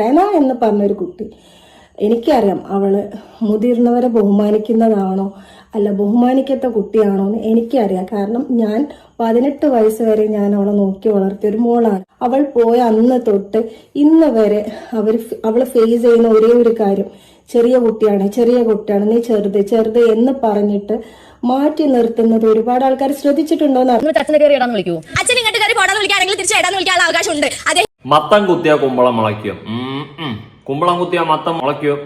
റെന എന്ന് പറഞ്ഞൊരു കുട്ടി. എനിക്കറിയാം അവൾ മുതിർന്നവരെ ബഹുമാനിക്കുന്നതാണോ അല്ല ബഹുമാനിക്കാത്ത കുട്ടിയാണോ എന്ന് എനിക്കറിയാം. കാരണം ഞാൻ പതിനെട്ട് വയസ്സ് വരെ ഞാൻ അവളെ നോക്കി വളർത്തിയ ഒരു മോളാണ്. അവൾ പോയ അന്ന് തൊട്ട് ഇന്ന് വരെ അവർ അവൾ ഫേസ് ചെയ്യുന്ന ഒരേ ഒരു കാര്യം. ചെറിയ കുട്ടിയാണ് ചെറിയ കുട്ടിയാണ് നീ ചെറുത് ചെറുത് എന്ന് പറഞ്ഞിട്ട് മാറ്റി നിർത്തുന്നത് ഒരുപാട് ആൾക്കാർ ശ്രദ്ധിച്ചിട്ടുണ്ടോന്ന് അതേ. മത്തം കുത്തിയ കുമ്പളം മുളയ്ക്കും. കുമ്പളം കുത്തിയ മത്തം മുളയ്ക്കും.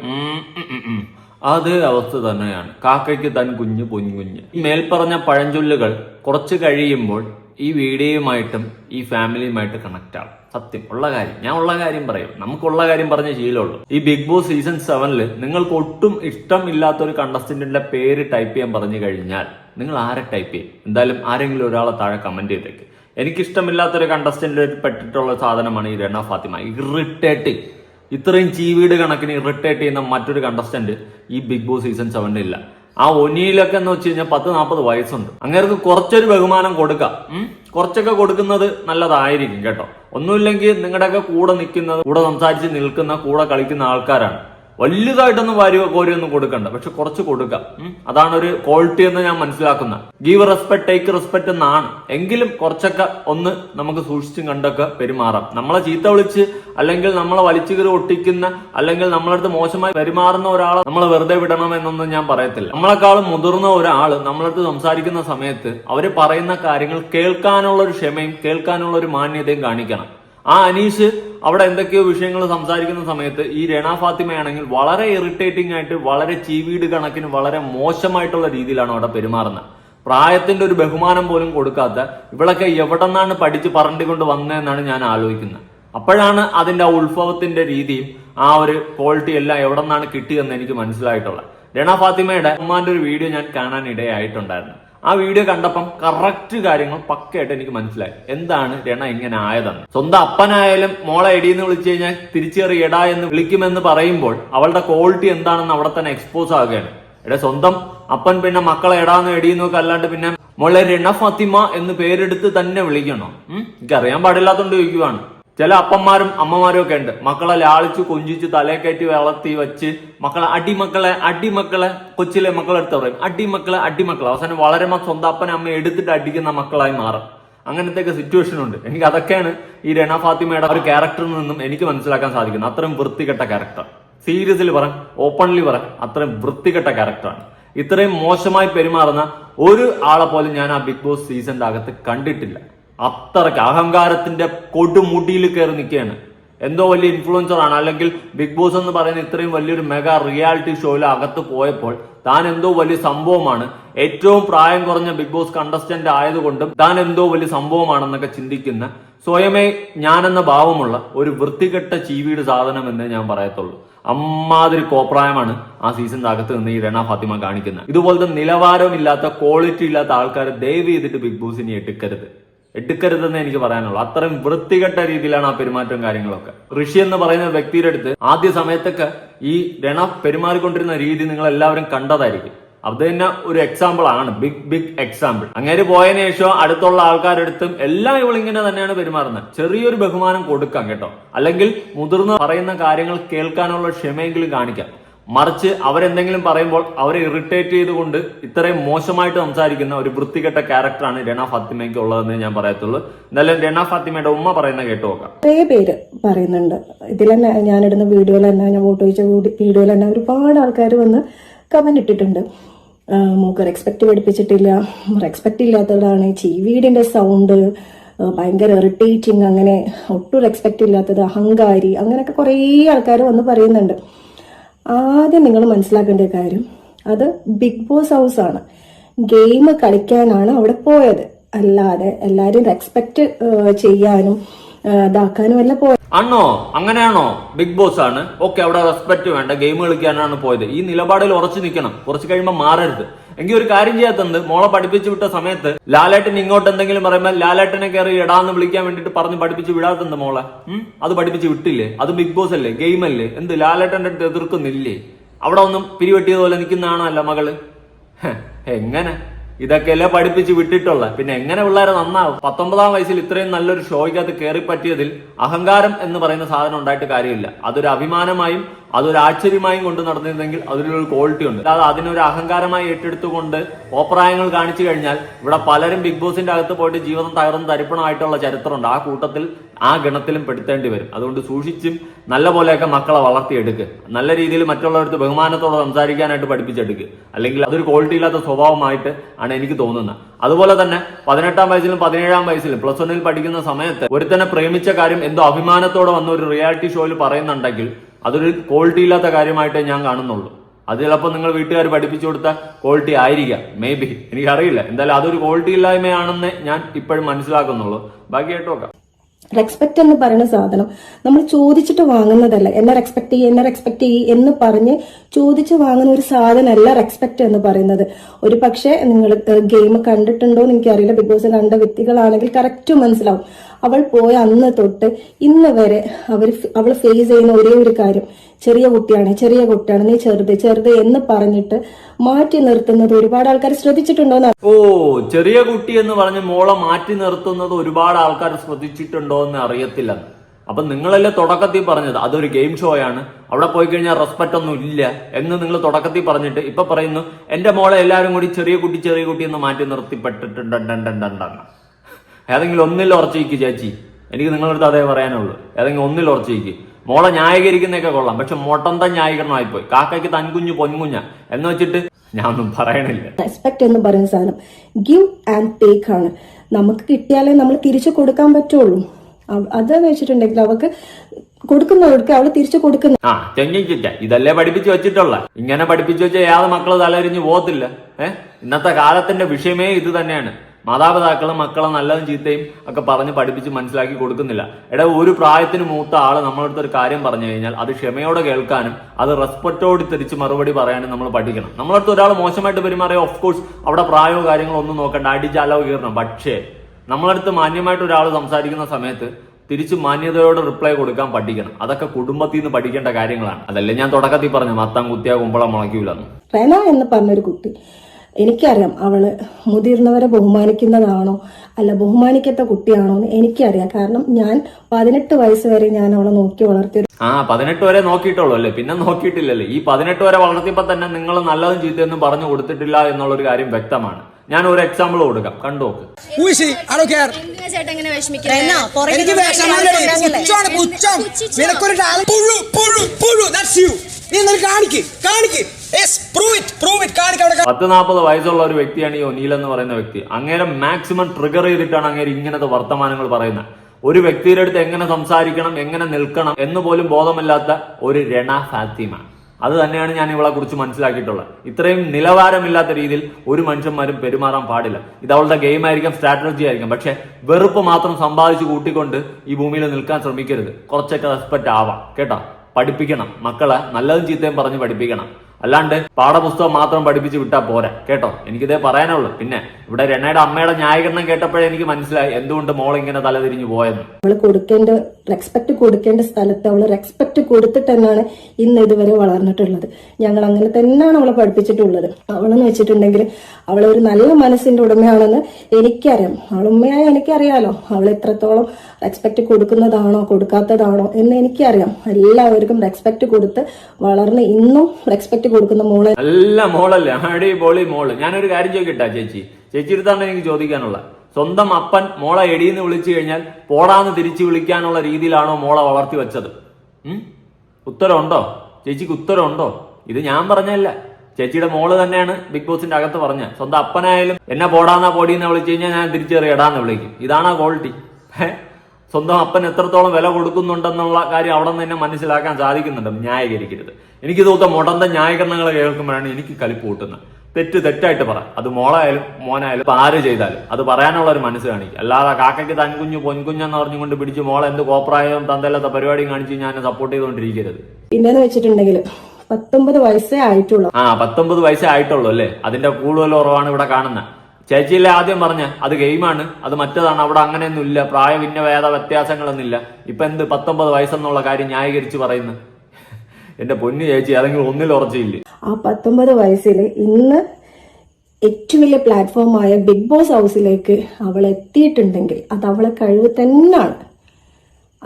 അതേ അവസ്ഥ തന്നെയാണ്. കാക്കയ്ക്ക് തൻ കുഞ്ഞ് പൊൻകുഞ്ഞ്. ഈ മേൽപ്പറഞ്ഞ പഴഞ്ചൊല്ലുകൾ കുറച്ച് കഴിയുമ്പോൾ ഈ വീഡിയോയുമായിട്ടും ഈ ഫാമിലിയുമായിട്ട് കണക്ട് ആവും. സത്യം. ഉള്ള കാര്യം. ഞാൻ ഉള്ള കാര്യം പറയും. നമുക്കുള്ള കാര്യം പറഞ്ഞ ശീലമുള്ളൂ. ഈ ബിഗ് ബോസ് സീസൺ സെവനിൽ നിങ്ങൾക്ക് ഒട്ടും ഇഷ്ടമില്ലാത്ത ഒരു കണ്ടസ്റ്റന്റിന്റെ പേര് ടൈപ്പ് ചെയ്യാൻ പറഞ്ഞു കഴിഞ്ഞാൽ നിങ്ങൾ ആരെ ടൈപ്പ് ചെയ്യും? എന്തായാലും ആരെങ്കിലും ഒരാളെ താഴെ കമന്റ് ചെയ്തേക്ക്. എനിക്കിഷ്ടമില്ലാത്തൊരു കണ്ടസ്റ്റന്റിൽ പെട്ടിട്ടുള്ള സാധനമാണ് ഈ രണ ഫാത്തിമ. ഇറിറ്റേറ്റിംഗ് ഇത്രയും ചീവീട് കണക്കിന് ഇറിറ്റേറ്റ് ചെയ്യുന്ന മറ്റൊരു കണ്ടസ്റ്റന്റ് ഈ ബിഗ് ബോസ് സീസൺ സെവനിൽ ഇല്ല. ആ ഒനിയിലൊക്കെ എന്ന് വെച്ച് കഴിഞ്ഞാൽ പത്ത് നാൽപ്പത് വയസ്സുണ്ട്. അങ്ങേർക്ക് കുറച്ചൊരു ബഹുമാനം കൊടുക്കാം. കുറച്ചൊക്കെ കൊടുക്കുന്നത് നല്ലതായിരിക്കും കേട്ടോ. ഒന്നുമില്ലെങ്കിൽ നിങ്ങളുടെയൊക്കെ കൂടെ നിൽക്കുന്നത് കൂടെ സംസാരിച്ച് നിൽക്കുന്ന കൂടെ കളിക്കുന്ന ആൾക്കാരാണ്. വലുതായിട്ടൊന്നും വാരി കോരിയൊന്നും കൊടുക്കണ്ട. പക്ഷെ കുറച്ച് കൊടുക്കാം. അതാണ് ഒരു ക്വാളിറ്റി എന്ന് ഞാൻ മനസ്സിലാക്കുന്ന. ഗീവ് റെസ്പെക്ട് ടേക്ക് റെസ്പെക്ട് എന്നാണ്. എങ്കിലും കുറച്ചൊക്കെ ഒന്ന് നമുക്ക് സൂക്ഷിച്ചും കണ്ടൊക്കെ പെരുമാറാം. നമ്മളെ ചീത്ത വിളിച്ച് അല്ലെങ്കിൽ നമ്മളെ വലിച്ചു കയറി ഒട്ടിക്കുന്ന അല്ലെങ്കിൽ നമ്മളടുത്ത് മോശമായി പെരുമാറുന്ന ഒരാളെ നമ്മൾ വെറുതെ വിടണം എന്നൊന്നും ഞാൻ പറയത്തില്ല. നമ്മളെക്കാളും മുതിർന്ന ഒരാൾ നമ്മളടുത്ത് സംസാരിക്കുന്ന സമയത്ത് അവർ പറയുന്ന കാര്യങ്ങൾ കേൾക്കാനുള്ള ഒരു ക്ഷമയും കേൾക്കാനുള്ള ഒരു മാന്യതയും കാണിക്കണം. ആ അനീഷ് അവിടെ എന്തൊക്കെയോ വിഷയങ്ങൾ സംസാരിക്കുന്ന സമയത്ത് ഈ രണ ഫാത്തിമയാണെങ്കിൽ വളരെ ഇറിറ്റേറ്റിംഗ് ആയിട്ട് വളരെ ചീവീട് കണക്കിന് വളരെ മോശമായിട്ടുള്ള രീതിയിലാണ് അവിടെ പെരുമാറുന്നത്. പ്രായത്തിന്റെ ഒരു ബഹുമാനം പോലും കൊടുക്കാത്ത ഇവളൊക്കെ എവിടെ നിന്നാണ് പഠിച്ച് പറഞ്ഞുകൊണ്ട് വന്നതെന്നാണ് ഞാൻ ആലോചിക്കുന്നത്. അപ്പോഴാണ് അതിന്റെ ആ ഉത്ഭവത്തിന്റെ രീതിയും ആ ഒരു ക്വാളിറ്റി എല്ലാം എവിടെ നിന്നാണ് കിട്ടിയതെന്ന് എനിക്ക് മനസ്സിലായിട്ടുള്ളത്. രണ ഫാത്തിമയുടെ ഉമ്മാന്റെ ഒരു വീഡിയോ ഞാൻ കാണാൻ ഇടയായിട്ടുണ്ടായിരുന്നു ആ വീഡിയോ കണ്ടപ്പം കറക്റ്റ് കാര്യങ്ങൾ പക്കയായിട്ട് എനിക്ക് മനസ്സിലായി. എന്താണ് രണ ഇങ്ങനെ ആയതെന്ന്? സ്വന്തം അപ്പനായാലും മോളെ എടിയെന്ന് വിളിച്ചു കഴിഞ്ഞാൽ തിരിച്ചേറി എടാ എന്ന് വിളിക്കുമെന്ന് പറയുമ്പോൾ അവളുടെ ക്വാളിറ്റി എന്താണെന്ന് അവിടെ തന്നെ എക്സ്പോസ് ആകുകയാണ് എടാ സ്വന്തം അപ്പൻ പിന്നെ മക്കളെ എടാന്ന് എടിയെന്നൊക്കെ അല്ലാണ്ട് പിന്നെ മോളെ രണ ഫത്തിമ എന്ന് പേരെടുത്ത് തന്നെ വിളിക്കണം? എനിക്കറിയാൻ പാടില്ലാത്തോണ്ട് ചോദിക്കുവാണ്. ചില അപ്പന്മാരും അമ്മമാരും ഒക്കെ ഉണ്ട്. മക്കളെ ലാളിച്ചു കൊഞ്ചിച്ചു തലേ കയറ്റി വളർത്തി വെച്ച് മക്കളെ അടിമക്കളെ അടിമക്കളെ കൊച്ചിലെ മക്കളെ എടുത്ത് പറയും. അടിമക്കളെ അടിമക്കളെ. അവസാനം വളരെ സ്വന്തം അപ്പനെ അമ്മ എടുത്തിട്ട് അടിക്കുന്ന മക്കളായി മാറും. അങ്ങനത്തെ ഒക്കെ സിറ്റുവേഷൻ ഉണ്ട്. എനിക്ക് അതൊക്കെയാണ് ഈ രണ ഫാത്തിമയുടെ ഒരു ക്യാരക്ടറിൽ നിന്നും എനിക്ക് മനസ്സിലാക്കാൻ സാധിക്കുന്നത്. അത്രയും വൃത്തികെട്ട ക്യാരക്ടർ സീരിയസിൽ പറ ഓപ്പൺലി പറ അത്രയും വൃത്തികെട്ട ക്യാരക്ടറാണ് ഇത്രയും മോശമായി പെരുമാറുന്ന ഒരു ആളെ പോലും ഞാൻ ആ ബിഗ് ബോസ് സീസണിന്റെ അകത്ത് കണ്ടിട്ടില്ല. അത്രയ്ക്ക് അഹങ്കാരത്തിന്റെ കൊടുമുടിയിൽ കയറി നിൽക്കുകയാണ്. എന്തോ വലിയ ഇൻഫ്ലുവൻസർ ആണ്. അല്ലെങ്കിൽ ബിഗ് ബോസ് എന്ന് പറയുന്ന ഇത്രയും വലിയൊരു മെഗാ റിയാലിറ്റി ഷോയിൽ അകത്ത് പോയപ്പോൾ താൻ എന്തോ വലിയ സംഭവമാണ്. ഏറ്റവും പ്രായം കുറഞ്ഞ ബിഗ് ബോസ് കണ്ടസ്റ്റന്റ് ആയതുകൊണ്ടും താൻ എന്തോ വലിയ സംഭവമാണെന്നൊക്കെ ചിന്തിക്കുന്ന സ്വയമേ ഞാനെന്ന ഭാവമുള്ള ഒരു വൃത്തികെട്ട ചീവീട് സാധനം എന്നേ ഞാൻ പറയത്തുള്ളൂ. അമ്മാതിരി കോപ്രായമാണ് ആ സീസണിന്റെ അകത്ത് നിന്ന് ഈ രണ ഫാത്തിമ കാണിക്കുന്നത്. ഇതുപോലത്തെ നിലവാരമില്ലാത്ത ക്വാളിറ്റി ഇല്ലാത്ത ആൾക്കാർ ദയവ് ചെയ്തിട്ട് ബിഗ് ബോസിനെ എടുക്കരുത്. എടുക്കരുതെന്ന് എനിക്ക് പറയാനുള്ളൂ. അത്രയും വൃത്തികെട്ട രീതിയിലാണ് ആ പെരുമാറ്റവും കാര്യങ്ങളൊക്കെ. ഋഷി എന്ന് പറയുന്ന വ്യക്തിയുടെ അടുത്ത് ആദ്യ സമയത്തൊക്കെ ഈ രണ പെരുമാറിക്കൊണ്ടിരുന്ന രീതി നിങ്ങൾ എല്ലാവരും കണ്ടതായിരിക്കും. അത് തന്നെ ഒരു എക്സാമ്പിൾ ആണ്. ബിഗ് ബിഗ് എക്സാമ്പിൾ അങ്ങേര് പോയതിനു ശേഷം അടുത്തുള്ള ആൾക്കാരെടുത്തും എല്ലാം ഇവളിങ്ങനെ തന്നെയാണ് പെരുമാറുന്നത്. ചെറിയൊരു ബഹുമാനം കൊടുക്കാം കേട്ടോ. അല്ലെങ്കിൽ മുതിർന്ന പറയുന്ന കാര്യങ്ങൾ കേൾക്കാനുള്ള ക്ഷമയെങ്കിലും കാണിക്കാം. മറിച്ച് അവരെന്തെങ്കിലും പറയുമ്പോൾ അവരെ ഇറിറ്റേറ്റ് ചെയ്തുകൊണ്ട് ഇത്രയും മോശമായിട്ട് സംസാരിക്കുന്ന ഒരു വൃത്തികെട്ട ക്യാരക്ടറാണ് രണ ഫാത്തിമയ്ക്ക് ഉള്ളതെന്ന് ഞാൻ പറയത്തുള്ളൂ. എന്നാലും രണ ഫാത്തിമയുടെ ഉമ്മ പറയുന്ന കേട്ടു നോക്കാം. കുറേ പേര് പറയുന്നുണ്ട്. ഇതിൽ തന്നെ ഞാനിടുന്ന വീഡിയോയിൽ തന്നെ ഞാൻ വോട്ട് ചോദിച്ച വീഡിയോയിൽ തന്നെ ഒരുപാട് ആൾക്കാർ വന്ന് കമന്റ് ഇട്ടിട്ടുണ്ട്. മൂക്കർ മൂക്ക് റെസ്പെക്ട് പഠിപ്പിച്ചിട്ടില്ല റെസ്പെക്ട് ഇല്ലാത്തതാണ് ചീവീടിന്റെ സൗണ്ട് ഭയങ്കര ഇറിറ്റേറ്റിംഗ് അങ്ങനെ ഒട്ടും റെസ്പെക്ട് ഇല്ലാത്തത് അഹങ്കാരി അങ്ങനെയൊക്കെ കുറേ ആൾക്കാർ വന്ന് പറയുന്നുണ്ട്. ആദ്യം നിങ്ങൾ മനസ്സിലാക്കേണ്ട കാര്യം. അത് ബിഗ് ബോസ് ഹൗസ് ആണ്. ഗെയിം കളിക്കാനാണ് അവിടെ പോയത്. അല്ലാതെ എല്ലാവരും റെസ്പെക്ട് ചെയ്യാനും ഇതാക്കാനും അല്ല പോയത്. ആണോ? അങ്ങനെയാണോ? ബിഗ് ബോസ് ആണ്. ഓക്കെ അവിടെ റെസ്പെക്ട് വേണ്ട. ഗെയിം കളിക്കാനാണ് പോയത്. ഈ നിലപാടിൽ ഉറച്ചു നിൽക്കണം. കുറച്ച് കഴിയുമ്പോൾ മാറരുത്. എങ്കിൽ ഒരു കാര്യം ചെയ്യാത്തത് മോളെ പഠിപ്പിച്ചു വിട്ട സമയത്ത് ലാലേട്ടൻ ഇങ്ങോട്ട് എന്തെങ്കിലും പറയുമ്പോൾ ലാലേട്ടനെ കയറി ഇടാന്ന് വിളിക്കാൻ വേണ്ടിട്ട് പറഞ്ഞ് പഠിപ്പിച്ച് വിടാത്തത് മോളെ? അത് പഠിപ്പിച്ച് വിട്ടില്ലേ? അത് ബിഗ് ബോസ് അല്ലേ? ഗെയിം അല്ലേ എന്ത് ലാലേട്ടന്റെ അടുത്ത് എതിർക്കുന്നില്ലേ? അവിടെ ഒന്നും പിരിവെട്ടിയതുപോലെ നിൽക്കുന്നതാണോ അല്ല മകൾ. എങ്ങനെ? ഇതൊക്കെ ഇതൊക്കെയല്ലേ പഠിപ്പിച്ച് വിട്ടിട്ടുള്ള. പിന്നെ എങ്ങനെ പിള്ളേരെ നന്നാവും? പത്തൊമ്പതാം വയസ്സിൽ ഇത്രയും നല്ലൊരു ഷോയ്ക്കകത്ത് കയറി പറ്റിയതിൽ അഹങ്കാരം എന്ന് പറയുന്ന സാധനം ഉണ്ടായിട്ട് കാര്യമില്ല. അതൊരു അഭിമാനമായും അതൊരു ആശ്ചര്യമായും കൊണ്ട് നടന്നിരുന്നെങ്കിൽ അതിലൊരു ക്വാളിറ്റി ഉണ്ട്. അല്ലാതെ അതിനൊരു അഹങ്കാരമായി ഏറ്റെടുത്തുകൊണ്ട് ഓപ്രായങ്ങൾ കാണിച്ചു കഴിഞ്ഞാൽ ഇവിടെ പലരും ബിഗ് ബോസിന്റെ അകത്ത് പോയിട്ട് ജീവിതം തകർന്ന് തരിപ്പണമായിട്ടുള്ള ചരിത്രമുണ്ട്. ആ കൂട്ടത്തിൽ ആ ഗണത്തിലും പെടുത്തേണ്ടി വരും. അതുകൊണ്ട് സൂക്ഷിച്ചും നല്ല പോലെയൊക്കെ മക്കളെ വളർത്തിയെടുക്കുക നല്ല രീതിയിൽ മറ്റുള്ളവർക്ക് ബഹുമാനത്തോടെ സംസാരിക്കാനായിട്ട് പഠിപ്പിച്ചെടുക്കുക അല്ലെങ്കിൽ അതൊരു ക്വാളിറ്റി ഇല്ലാത്ത സ്വഭാവമായിട്ട് ആണ് എനിക്ക് തോന്നുന്നത്. അതുപോലെ തന്നെ പതിനെട്ടാം വയസ്സിലും പതിനേഴാം വയസ്സിലും പ്ലസ് വണ്ണിൽ പഠിക്കുന്ന സമയത്ത് ഒരുത്തനെ പ്രേമിച്ച കാര്യം എന്തോ അഭിമാനത്തോടെ വന്ന ഒരു റിയാലിറ്റി ഷോയിൽ പറയുന്നുണ്ടെങ്കിൽ അതൊരു ക്വാളിറ്റി ഇല്ലാത്ത കാര്യമായിട്ടേ ഞാൻ കാണുന്നുള്ളൂ. അത് ചിലപ്പോൾ നിങ്ങൾ വീട്ടുകാർ പഠിപ്പിച്ചു കൊടുത്ത ക്വാളിറ്റി ആയിരിക്കാം. മേ ബി എനിക്കറിയില്ല. എന്തായാലും അതൊരു ക്വാളിറ്റി ഇല്ലായ്മയാണെന്ന് ഞാൻ ഇപ്പോഴും മനസ്സിലാക്കുന്നുള്ളൂ. ബാക്കിയായിട്ട് നോക്കാം. റെസ്പെക്ട് എന്ന് പറയുന്ന സാധനം നമ്മൾ ചോദിച്ചിട്ട് വാങ്ങുന്നതല്ല. എന്നെ റെസ്പെക്ട് ചെയ്യ് എന്നെ റെസ്പെക്ട് ചെയ്യ് എന്ന് പറഞ്ഞ് ചോദിച്ച് വാങ്ങുന്ന ഒരു സാധനമല്ല റെസ്പെക്ട് എന്ന് പറയുന്നത്. ഒരു പക്ഷേ നിങ്ങൾ ഗെയിം കണ്ടിട്ടുണ്ടോ എന്ന് എനിക്കറിയില്ല. ബിഗ് ബോസ് കണ്ട വ്യക്തികളാണെങ്കിൽ കറക്റ്റ് മനസ്സിലാവും. അവൾ പോയ അന്ന് തൊട്ട് ഇന്ന് വരെ അവർ അവൾ ഫേസ് ചെയ്യുന്ന ഒരേ ഒരു കാര്യം. ചെറിയ കുട്ടിയാണ് ചെറിയ കുട്ടിയാണ് നീ ചെറുത് ചെറുത് എന്ന് പറഞ്ഞിട്ട് മാറ്റി നിർത്തുന്നത് ഒരുപാട് ആൾക്കാർ ശ്രദ്ധിച്ചിട്ടുണ്ടോ ഓ ചെറിയ കുട്ടി എന്ന് പറഞ്ഞ് മോളെ മാറ്റി നിർത്തുന്നത് ഒരുപാട് ആൾക്കാർ ശ്രദ്ധിച്ചിട്ടുണ്ടോ എന്ന് അറിയത്തില്ല. അപ്പൊ നിങ്ങളല്ലേ തുടക്കത്തിൽ പറഞ്ഞത് അതൊരു ഗെയിം ഷോ ആണ്. അവിടെ പോയി കഴിഞ്ഞാൽ റെസ്പെക്ട് ഒന്നും ഇല്ല എന്ന് നിങ്ങൾ തുടക്കത്തിൽ പറഞ്ഞിട്ട് ഇപ്പൊ പറയുന്നു എന്റെ മോളെ എല്ലാവരും കൂടി ചെറിയ കുട്ടി ചെറിയ കുട്ടി എന്ന് മാറ്റി നിർത്തിപ്പെട്ടിട്ടുണ്ടെണ്ടെണ്ടെണ്ടെന്ന് ഏതെങ്കിലും ഒന്നിൽ ഉറച്ചിരിക്കും ചേച്ചി. എനിക്ക് നിങ്ങളുടെ അടുത്ത് അതേ പറയാനുള്ളൂ. ഏതെങ്കിലും ഒന്നിൽ ഉറച്ചിരിക്കും. മോളെ ന്യായീകരിക്കുന്നൊക്കെ കൊള്ളാം. പക്ഷെ മൊട്ടന്ത ന്യായീകരണമായിപ്പോയി. കാക്കയ്ക്ക് തൻകുഞ്ഞു പൊൻകുഞ്ഞ. എന്ന് വെച്ചിട്ട് ഞാനൊന്നും പറയണില്ല. റെസ്പെക്ട് എന്ന് പറയുന്ന സാധനം. ഗിവ് ആൻഡ് ടേക്ക് ആണ്. നമുക്ക് കിട്ടിയാലേ നമ്മൾ തിരിച്ചു കൊടുക്കാൻ പറ്റുള്ളൂ. അതെന്ന് വെച്ചിട്ടുണ്ടെങ്കിൽ അവർക്ക് കൊടുക്കുന്നവർക്ക് അവൾ തിരിച്ചു കൊടുക്കുന്ന ആ ചെങ്ങിച്ചിട്ട ഇതല്ലേ പഠിപ്പിച്ചു വെച്ചിട്ടുള്ള. ഇങ്ങനെ പഠിപ്പിച്ചു വെച്ച ഏത് മക്കൾ തലരിഞ്ഞു പോകത്തില്ല. ഏഹ് ഇന്നത്തെ കാലത്തിന്റെ വിഷയമേ ഇത് തന്നെയാണ്. മാതാപിതാക്കളും മക്കളെ നല്ലതും ചീത്തയും ഒക്കെ പറഞ്ഞ് പഠിപ്പിച്ച് മനസ്സിലാക്കി കൊടുക്കുന്നില്ല. എടാ ഒരു പ്രായത്തിന് മൂത്ത ആൾ നമ്മളടുത്ത് ഒരു കാര്യം പറഞ്ഞു കഴിഞ്ഞാൽ അത് ക്ഷമയോടെ കേൾക്കാനും അത് റെസ്പെക്റ്റോട് തിരിച്ച് മറുപടി പറയാനും നമ്മൾ പഠിക്കണം. നമ്മളടുത്ത് ഒരാൾ മോശമായിട്ട് പെരുമാറിയ ഓഫ് കോഴ്സ് അവിടെ പ്രായമോ കാര്യങ്ങളോ ഒന്നും നോക്കണ്ട അടിച്ചാലോ കീറണം. പക്ഷേ നമ്മളടുത്ത് മാന്യമായിട്ട് ഒരാൾ സംസാരിക്കുന്ന സമയത്ത് തിരിച്ച് മാന്യതയോടെ റിപ്ലൈ കൊടുക്കാൻ പഠിക്കണം. അതൊക്കെ കുടുംബത്തിൽ നിന്ന് പഠിക്കേണ്ട കാര്യങ്ങളാണ്. അതല്ലേ ഞാൻ തുടക്കത്തിൽ പറഞ്ഞു മത്താം കുത്തിയാ കുമ്പളം മുളയ്ക്കൂലെന്ന്. റെന എന്ന് പറഞ്ഞൊരു കുട്ടി. എനിക്കറിയാം അവൾ മുതിർന്നവരെ ബഹുമാനിക്കുന്നതാണോ അല്ല ബഹുമാനിക്കാത്ത കുട്ടിയാണോ എന്ന് എനിക്കറിയാം. കാരണം ഞാൻ പതിനെട്ട് വയസ്സ് വരെ ഞാൻ അവളെ നോക്കി വളർത്തി ആ പതിനെട്ട് വരെ നോക്കിയിട്ടുള്ളൂ അല്ലേ? പിന്നെ നോക്കിയിട്ടില്ലല്ലേ? ഈ പതിനെട്ട് വരെ വളർത്തിയപ്പോ തന്നെ നിങ്ങൾ നല്ലതും ചീത്തയൊന്നും പറഞ്ഞു കൊടുത്തിട്ടില്ല എന്നുള്ള ഒരു കാര്യം വ്യക്തമാണ്. ഞാൻ ഒരു എക്സാമ്പിൾ കൊടുക്കാം. കണ്ടു നോക്ക്. എനിക്ക് പത്ത് നാൽപ്പത് വയസ്സുള്ള ഒരു വ്യക്തിയാണ് ഈ ഒനീൽ എന്ന് പറയുന്ന വ്യക്തി. അങ്ങേരെ മാക്സിമം ട്രിഗർ ചെയ്തിട്ടാണ് അങ്ങേര് ഇങ്ങനത്തെ വർത്തമാനങ്ങൾ പറയുന്നത്. ഒരു വ്യക്തിയുടെ അടുത്ത് എങ്ങനെ സംസാരിക്കണം എങ്ങനെ നിൽക്കണം എന്ന് പോലും ബോധമില്ലാത്ത ഒരു രണ ഫാത്തിമ. അത് തന്നെയാണ് ഞാൻ ഇവളെ കുറിച്ച് മനസ്സിലാക്കിയിട്ടുള്ളത്. ഇത്രയും നിലവാരമില്ലാത്ത രീതിയിൽ ഒരു മനുഷ്യന്മാരും പെരുമാറാൻ പാടില്ല. ഇത് അവളുടെ ഗെയിം ആയിരിക്കും സ്ട്രാറ്റജി ആയിരിക്കും. പക്ഷെ വെറുപ്പ് മാത്രം സമ്പാദിച്ചു കൂട്ടിക്കൊണ്ട് ഈ ഭൂമിയിൽ നിൽക്കാൻ ശ്രമിക്കരുത്. കുറച്ചൊക്കെ റെസ്പെക്ട് ആവാം. കേട്ടോ? പഠിപ്പിക്കണം. മക്കളെ നല്ലതും ചീത്തയും പറഞ്ഞ് പഠിപ്പിക്കണം. അല്ലാണ്ട് പാഠപുസ്തകം മാത്രം പഠിപ്പിച്ച് വിട്ടാൽ പോരാ. കേട്ടോ? എനിക്കിതേ പറയാനുള്ളൂ. പിന്നെ ഇവിടെ രണയുടെ അമ്മയുടെ ന്യായീകരണം കേട്ടപ്പോഴേ എനിക്ക് മനസ്സിലായി എന്തുകൊണ്ട് മോൾ ഇങ്ങനെ തലതിരിഞ്ഞു പോയെന്ന്. നമ്മൾ കൊടുക്കേണ്ട റെസ്പെക്ട് കൊടുക്കേണ്ട സ്ഥലത്ത് അവൾ റെസ്പെക്ട് കൊടുത്തിട്ട് തന്നെയാണ് ഇന്ന് ഇതുവരെ വളർന്നിട്ടുള്ളത്. ഞങ്ങൾ അങ്ങനെ തന്നെയാണ് അവളെ പഠിപ്പിച്ചിട്ടുള്ളത്. അവളെന്ന് വെച്ചിട്ടുണ്ടെങ്കിൽ അവൾ ഒരു നല്ല മനസ്സിന്റെ ഉടമയാണെന്ന് എനിക്കറിയാം. അവളുമ്മയായ എനിക്കറിയാലോ. അവൾ എത്രത്തോളം റെസ്പെക്ട് കൊടുക്കുന്നതാണോ കൊടുക്കാത്തതാണോ എന്ന് എനിക്കറിയാം. എല്ലാവർക്കും റെസ്പെക്ട് കൊടുത്ത് വളർന്ന് ഇന്നും റെസ്പെക്ട് കൊടുക്കുന്ന മോളെ. നല്ല മോളല്ലേ അടിപൊളി മോൾ. ഞാനൊരു കാര്യം ചോദിക്കട്ടെ ചേച്ചി? ചേച്ചി എടുത്താണ് എനിക്ക് ചോദിക്കാനുള്ള. സ്വന്തം അപ്പൻ മോളെ എടിയെന്ന് വിളിച്ചു കഴിഞ്ഞാൽ പോടാന്ന് തിരിച്ചു വിളിക്കാനുള്ള രീതിയിലാണോ മോളെ വളർത്തി വെച്ചത്? ഉത്തരമുണ്ടോ ചേച്ചിക്ക് ഉത്തരവുണ്ടോ? ഇത് ഞാൻ പറഞ്ഞല്ല ചേച്ചിയുടെ മോൾ തന്നെയാണ് ബിഗ് ബോസിന്റെ അകത്ത് പറഞ്ഞ സ്വന്തം അപ്പനായാലും എന്നെ പോടാന്നാ പോടിയെന്ന് വിളിച്ചു കഴിഞ്ഞാൽ ഞാൻ തിരിച്ചേറി ഇടാന്ന് വിളിക്കും. ഇതാണ് ആ ക്വാളിറ്റി. സ്വന്തം അപ്പൻ എത്രത്തോളം വില കൊടുക്കുന്നുണ്ടെന്നുള്ള കാര്യം അവിടെ നിന്ന് തന്നെ മനസ്സിലാക്കാൻ സാധിക്കുന്നുണ്ട്. ന്യായീകരിക്കരുത്. എനിക്ക് തോന്നുന്ന മുടന്ത ന്യായീകരണങ്ങൾ കേൾക്കുമ്പോഴാണ് എനിക്ക് കലിപ്പ് കൂട്ടുന്നത് തെറ്റ് തെറ്റായിട്ട് പറ. അത് മോളായാലും മോനായാലും ഇപ്പം ആര് ചെയ്താലും. അത് പറയാനുള്ള ഒരു മനസ്സ് കാണിക്കുക. അല്ലാതെ കാക്കയ്ക്ക് തൻകുഞ്ഞു പൊൻകുഞ്ഞെന്ന് പറഞ്ഞുകൊണ്ട് പിടിച്ച് മോളെ എന്ത് കോപ്രായവും തന്തല്ലാത്ത പരിപാടിയും കാണിച്ച് ഞാൻ സപ്പോർട്ട് ചെയ്തുകൊണ്ടിരിക്കരുത്. പിന്നെന്ന് വെച്ചിട്ടുണ്ടെങ്കിൽ പത്തൊമ്പത് വയസ്സേ ആയിട്ടുള്ളൂ. ആ പത്തൊമ്പത് വയസ്സേ ആയിട്ടുള്ളൂ അല്ലേ? അതിന്റെ കൂടുതൽ കുറവാണ് ഇവിടെ കാണുന്നത് ചേച്ചിയിലെ ആദ്യം പറഞ്ഞ? അത് ഗെയിമാണ്. അത് മറ്റതാണ്. അവിടെ അങ്ങനെയൊന്നും ഇല്ല പ്രായഭിന്ന ഭേദ വ്യത്യാസങ്ങളൊന്നും ഇല്ല ഇപ്പൊ എന്ത് പത്തൊമ്പത് വയസ്സെന്നുള്ള കാര്യം ന്യായീകരിച്ച് പറയുന്നു? എന്റെ പൊന്നു ചേച്ചി ഏതെങ്കിലും ഒന്നിൽ ഉറച്ചില്ലേ. ആ പത്തൊമ്പത് വയസ്സിൽ ഇന്ന് ഏറ്റവും വലിയ പ്ലാറ്റ്ഫോമായ ബിഗ് ബോസ് ഹൗസിലേക്ക് അവൾ എത്തിയിട്ടുണ്ടെങ്കിൽ അത് അവളെ കഴിവ് തന്നെയാണ്.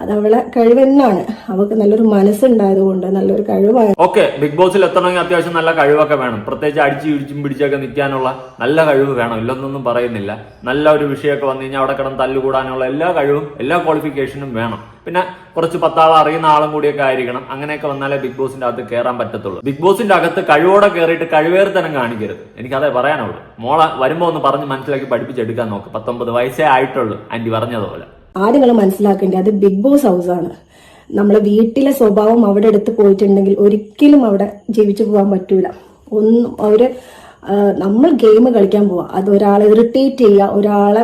അത് അവളെ കഴിവ് തന്നെയാണ് അവൾക്ക് നല്ലൊരു മനസ്സുണ്ടായത് കൊണ്ട് നല്ലൊരു കഴിവാണ്. ഓക്കെ ബിഗ് ബോസിൽ എത്തണമെങ്കിൽ അത്യാവശ്യം നല്ല കഴിവൊക്കെ വേണം. പ്രത്യേകിച്ച് അടിച്ചു ഇടിച്ചും പിടിച്ചൊക്കെ നിൽക്കാനുള്ള നല്ല കഴിവ് വേണം. ഇല്ലെന്നൊന്നും പറയുന്നില്ല. നല്ല ഒരു വിഷയമൊക്കെ വന്നു കഴിഞ്ഞാൽ അവിടെ കിടന്ന് തല്ലുകൂടാനുള്ള എല്ലാ കഴിവും എല്ലാ ക്വാളിഫിക്കേഷനും വേണം. പിന്നെ കുറച്ച് പത്താൾ അറിയുന്ന ആളും കൂടിയൊക്കെ ആയിരിക്കണം. അങ്ങനെയൊക്കെ വന്നാലേ ബിഗ് ബോസിന്റെ അകത്ത് കയറാൻ പറ്റത്തുള്ളൂ. ബിഗ് ബോസിന്റെ അകത്ത് കഴിവോടെ കയറിയിട്ട് കഴിവേറിത്തനം കാണിക്കരുത്. എനിക്കതേ പറയാനുള്ളൂ. മോളെ വരുമ്പോ ഒന്ന് പറഞ്ഞ് മനസ്സിലാക്കി പഠിപ്പിച്ചെടുക്കാൻ നോക്ക്. പത്തൊമ്പത് വയസ്സേ ആയിട്ടുള്ളൂ ആന്റി പറഞ്ഞതുപോലെ. ആദ്യം നിങ്ങൾ മനസ്സിലാക്കേണ്ടത് അത് ബിഗ് ബോസ് ഹൗസ് ആണ്. നമ്മളെ വീട്ടിലെ സ്വഭാവം അവിടെ എടുത്ത് പോയിട്ടുണ്ടെങ്കിൽ ഒരിക്കലും അവിടെ ജീവിച്ചു പോകാൻ പറ്റൂല. ഒന്നും അവർ നമ്മൾ ഗെയിം കളിക്കാൻ പോവാ. അത് ഒരാളെ ഇറിറ്റേറ്റ് ചെയ്യുക ഒരാളെ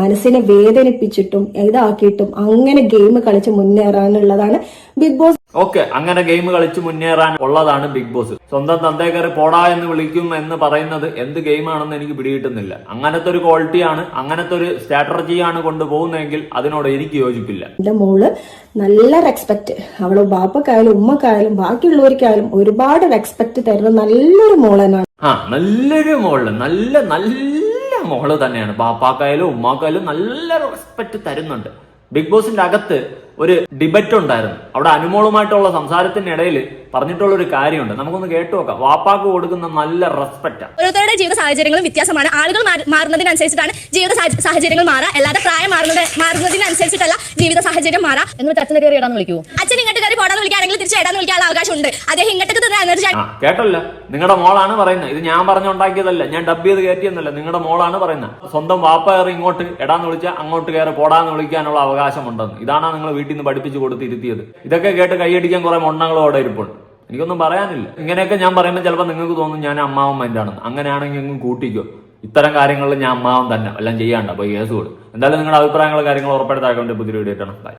മനസ്സിനെ വേദനിപ്പിച്ചിട്ടും ഇതാക്കിയിട്ടും അങ്ങനെ ഗെയിം കളിച്ച് മുന്നേറാനുള്ളതാണ് ബിഗ് ബോസ് ഓക്കെ അങ്ങനെ ഗെയിം കളിച്ച് മുന്നേറാൻ ഉള്ളതാണ് ബിഗ് ബോസ്. സ്വന്തം തന്തേ കയറി പോടാ എന്ന് വിളിക്കും എന്ന് പറയുന്നത് എന്ത് ഗെയിമാണെന്ന് എനിക്ക് പിടികിട്ടുന്നില്ല. അങ്ങനത്തെ ഒരു ക്വാളിറ്റിയാണ് അങ്ങനത്തെ ഒരു സ്ട്രാറ്റജിയാണ് കൊണ്ടുപോകുന്നതെങ്കിൽ അതിനോട് എനിക്ക് യോജിപ്പില്ല. എന്റെ മോൾ നല്ല റെസ്പെക്ട് അവൾ ബാപ്പക്കായാലും ഉമ്മക്കായാലും ബാക്കിയുള്ളവർക്കായാലും ഒരുപാട് റെസ്പെക്ട് തരുന്ന നല്ലൊരു മോളനാണ്. ആ നല്ലൊരു മോൾ നല്ല നല്ല മോൾ തന്നെയാണ്. ബാപ്പാക്കായാലും ഉമ്മാക്കായാലും നല്ല റെസ്പെക്ട് തരുന്നുണ്ട്. ബിഗ് ബോസിന്റെ അകത്ത് ഒരു ഡിബറ്റ് ഉണ്ടായിരുന്നു. അവിടെ അനുമോളുമായിട്ടുള്ള സംസാരത്തിനിടയിൽ പറഞ്ഞിട്ടുള്ള ഒരു കാര്യമുണ്ട്. നമുക്കൊന്ന് കേട്ടു നോക്കാം. വാപ്പാക്ക് കൊടുക്കുന്ന നല്ല റെസ്പെക്ട് ഓരോരുത്തരുടെ ജീവിത സാഹചര്യങ്ങളും വ്യത്യാസമാണ്. ആളുകൾ മാറി- മാറുന്നതിനനുസരിച്ചിട്ടാണ് ജീവിത സാഹച- സാഹചര്യങ്ങൾ മാറാ. അല്ലാതെ പ്രായം മാറുന്നത് മാറുന്നതിനനുസരിച്ചിട്ടല്ല ജീവിത സാഹചര്യം മാറാ. എന്ന് അച്ഛനെ കയറി ഇടാന്ന് വിളിക്കൂ. അച്ഛൻ ഇങ്ങോട്ട് കയറി പോടാന്ന് വിളിക്കുകയാണെങ്കിൽ തിരിച്ച് ഇടാന്ന് വിളിക്കാനുള്ള അവകാശമുണ്ട് അദ്ദേഹം ഇങ്ങോട്ടേക്ക് തന്നെ എനർജി കേട്ടല്ല. നിങ്ങളുടെ മോളാണ് പറയുന്നത് ഇത് ഞാൻ പറഞ്ഞുണ്ടാക്കിയതല്ല. ഞാൻ ഡബ് ചെയ്ത് കയറ്റിയെന്നല്ല. നിങ്ങളുടെ മോളാണ് പറയുന്നത് സ്വന്തം വാപ്പ കയറി ഇങ്ങോട്ട് ഇടാന്ന് വിളിച്ചാൽ അങ്ങോട്ട് കയറി പോടാന്ന് വിളിക്കാനുള്ള അവകാശമുണ്ടെന്ന്. ഇതാണ് നിങ്ങൾ വീട്ടിൽ നിന്ന് പഠിപ്പിച്ചു കൊടുത്ത് ഇരുത്തിയത്. ഇതൊക്കെ കേട്ട് കൈയടിക്കാൻ കുറെ മൊണ്ണങ്ങളും അവിടെ ഇരിപ്പുണ്ട്. എനിക്കൊന്നും പറയാനില്ല. ഇങ്ങനെയൊക്കെ ഞാൻ പറയുമ്പോൾ ചിലപ്പോൾ നിങ്ങൾക്ക് തോന്നും ഞാൻ അമ്മാവൻ മൈൻഡാണ് അങ്ങനെയാണെങ്കിൽ അങ്ങ് കൂട്ടിക്കോ. ഇത്തരം കാര്യങ്ങളിൽ ഞാൻ അമ്മാവൻ തന്നെ. എല്ലാം ചെയ്യാണ്ട് അപ്പോൾ കേസ് കൊടുക്കും എന്തായാലും നിങ്ങളുടെ അഭിപ്രായങ്ങളും കാര്യങ്ങളും ഉറപ്പെടുത്താക്കേണ്ട പുതിയ വീഡിയോ ആയിട്ടാണ് ബൈ.